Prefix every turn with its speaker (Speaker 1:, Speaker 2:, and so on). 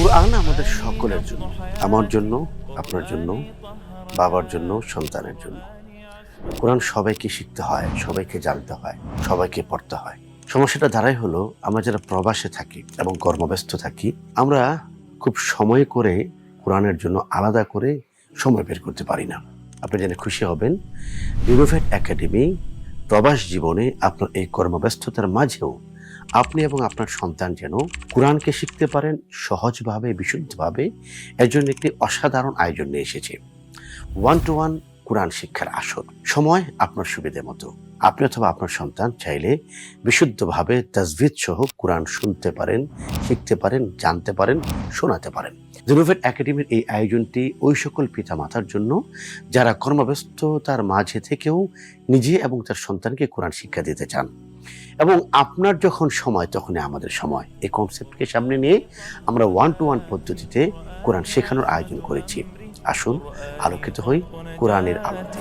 Speaker 1: কোরআন আমাদের সকলের জন্য, আমার জন্য, আপনার জন্য, বাবার জন্য, সন্তানের জন্য। কোরআন সবাইকে শিখতে হয়, সবাইকে জানতে হয়, সবাইকে পড়তে হয়। সমস্যাটা দাঁড়াই হলো, আমরা যারা প্রবাসে থাকি এবং কর্মব্যস্ত থাকি, আমরা খুব সময় করে কোরআনের জন্য আলাদা করে সময় বের করতে পারি না। আপনি জেনে খুশি হবেন ইনোভেট একাডেমি প্রবাস জীবনে আপনার এই কর্মব্যস্ততার মাঝেও আপনি এবং আপনার সন্তান যেন কোরআনকে শিখতে পারেন, সহজভাবে, বিশুদ্ধভাবে। এর জন্য একটি অসাধারণ আয়োজন নিয়ে এসেছে। ওয়ান টু ওয়ান কোরআন শিক্ষার আসর। সময় আপনার সুবিধে মতো। আপনি অথবা আপনার সন্তান চাইলে বিশুদ্ধভাবে তাজভিদ সহ কোরআন শুনতে পারেন, শিখতে পারেন, জানতে পারেন, শোনাতে পারেন। জেনোভেট একাডেমির এই আয়োজনটি ওই সকল পিতামাতার জন্য, যারা কর্মব্যস্ততার মাঝে থেকেও নিজে এবং তার সন্তানকে কোরআন শিক্ষা দিতে চান। এবং আপনার যখন সময়, তখনই আমাদের সময়। এই কনসেপ্টকে সামনে নিয়ে আমরা ওয়ান টু ওয়ান পদ্ধতিতে কোরআন শেখানোর আয়োজন করেছি। আসুন, আলোকিত হই কোরআনের আলোতে